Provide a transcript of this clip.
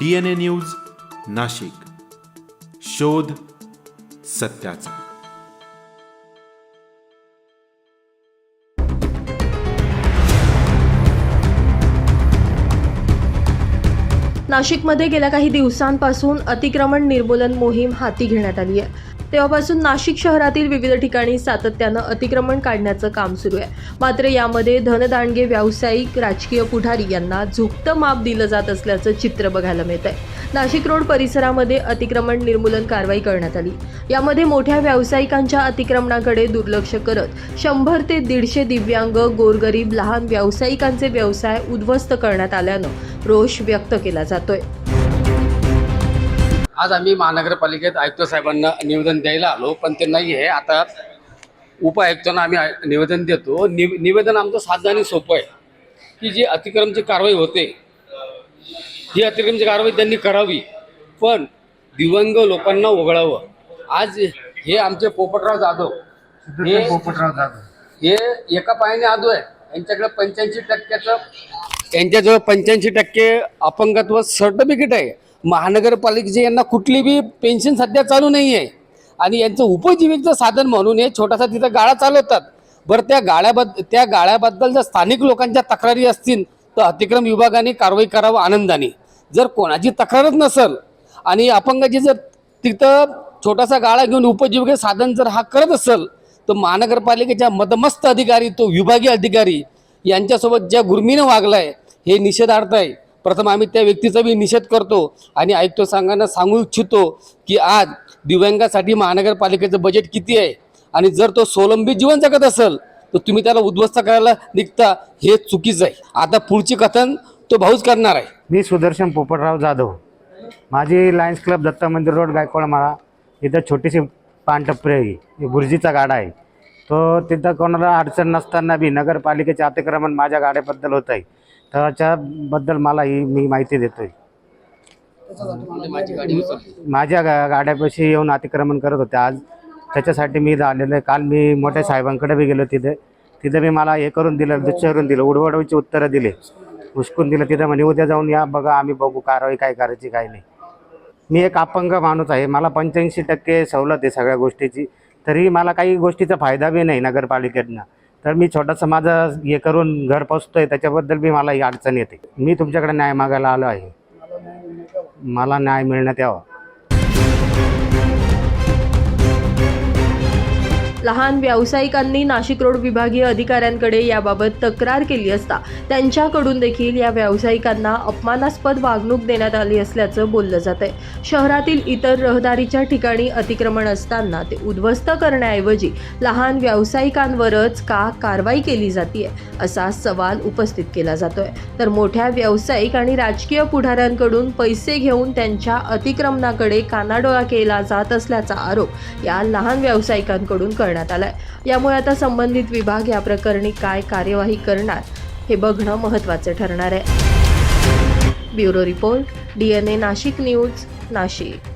DNA news Nashik. शोध सत्याचा. नाशिकमध्ये गेल्या काही दिवसांपासून अतिक्रमण निर्मूलन मोहीम हाती घेण्यात आली आहे. तेव्हापासून नाशिक शहरातील विविध ठिकाणी सातत्यानं अतिक्रमण काढण्याचं काम सुरू आहे. मात्र यामध्ये धनदांडगे व्यावसायिक राजकीय पुढारी यांना झुकतं माप दिलं जात असल्याचं चित्र बघायला मिळत आहे नाशिक रोड परिसरामध्ये अतिक्रमण निर्मूलन कारवाई करण्यात आली. यामध्ये मोठ्या व्यावसायिकांच्या अतिक्रमणाकडे दुर्लक्ष करत शंभर ते दीडशे दिव्यांग गोरगरीब लहान व्यावसायिकांचे व्यवसाय उद्ध्वस्त करण्यात आल्यानं रोष व्यक्त केला जातोय. आज आम्ही महानगरपालिकेत आयुक्त साहेबांना निवेदन द्यायला आलो पण ते नाही आहे. आता उपायुक्तांना आम्ही निवेदन देतो. निव निवेदन आमचं साधं आणि सोपं आहे की जी अतिक्रमची कारवाई होते ही अतिक्रमची कारवाई त्यांनी करावी पण दिव्यांग लोकांना वगळावं. आज हे आमचे पोपटराव जाधव हे पोपटराव जाधव. हे एका पायाने आदू आहे. यांच्याकडे पंच्याऐंशी टक्क्याचं यांच्याजवळ पंच्याऐंशी टक्के अपंगत्व सर्टिफिकेट आहे. महानगरपालिकेचे यांना कुठली बी पेन्शन सध्या चालू नाही आहे आणि यांचं उपजीविकेचं साधन म्हणून हे छोटासा तिथं गाळा चालवतात. बरं त्या गाळ्याबद्दल त्या गाळ्याबद्दल जर स्थानिक लोकांच्या तक्रारी असतील तर अतिक्रम विभागाने कारवाई करावं आनंदाने. जर कोणाची तक्रारच नसेल आणि अपंगाची जर तिथं छोटासा गाळा घेऊन उपजीविके साधन जर हा करत असेल तर महानगरपालिकेच्या मदमस्त अधिकारी तो विभागीय अधिकारी यांच्यासोबत ज्या गुर्मीनं वागलाय हे निषेधार्थ आहे. प्रथम आम्ही त्या व्यक्तीचा मी निषेध करतो आणि आयुक्त संघांना सांगू इच्छितो की आज दिव्यांगासाठी महानगरपालिकेचं बजेट किती आहे? आणि जर तो स्वलंबी जीवन जगत असेल तर तुम्ही त्याला उद्ध्वस्त करायला निघता हे चुकीचं आहे. आता पुढची कथन तो भाऊच करणार आहे. मी सुदर्शन पोपटराव जाधव. माझी लायन्स क्लब दत्त मंदिर रोड गायकवाडमाळा इथं छोटीशी पानटपरी आहे. गुरुजीचा गाडा आहे. तो तिथं कोणाला अडचण नसताना बी नगरपालिकेचे अतिक्रमण माझ्या गाड्याबद्दल होत आहे. त्याच्याबद्दल मला ही मी माहिती देतोय. माझी गाडी माझ्या गा गाड्यापाशी येऊन अतिक्रमण करत होते. आज त्याच्यासाठी मी इथं आलेलो आहे. काल मी मोठ्या साहेबांकडे बी गेलो तिथे. तिथे मी मला हे करून दिलं दुच्छरून दिलं उडवडवीची उत्तरं दिले. उचकून दिलं. तिथं म्हणे उद्या जाऊन या बघा आम्ही बघू कारवाई काय करायची काय नाही. मी एक अपंग माणूस आहे. मला पंच्याऐंशी टक्के सवलत आहे सगळ्या गोष्टीची. तरी मला काही गोष्टीचा फायदा बी नाही नगरपालिकेतनं. तर मी छोटंसं माझं हे करून घर पोचतोय त्याच्याबद्दल बी मला ही अडचण येते. मी तुमच्याकडे न्याय मागायला आलो आहे. मला न्याय मिळण्यात यावा. लहान व्यावसायिकांनी नाशिक रोड विभागीय अधिकाऱ्यांकडे याबाबत तक्रार केली असता त्यांच्याकडून देखील या व्यावसायिकांना अपमानास्पद वागणूक देण्यात आली असल्याचं बोललं जात आहे शहरातील इतर रहदारीच्या ठिकाणी अतिक्रमण असताना ते उद्ध्वस्त करण्याऐवजी लहान व्यावसायिकांवरच का कारवाई केली जाते असा सवाल उपस्थित केला जातोय. तर मोठ्या व्यावसायिक आणि राजकीय पुढाऱ्यांकडून पैसे घेऊन त्यांच्या अतिक्रमणाकडे कानाडोळा केला जात असल्याचा आरोप या लहान व्यावसायिकांकडून करण्यात आलाय. यामुळे आता संबंधित विभाग या प्रकरणी काय कार्यवाही करणार हे बघणं महत्त्वाचं ठरणार आहे. Bureau report D N A Nashik news Nashik.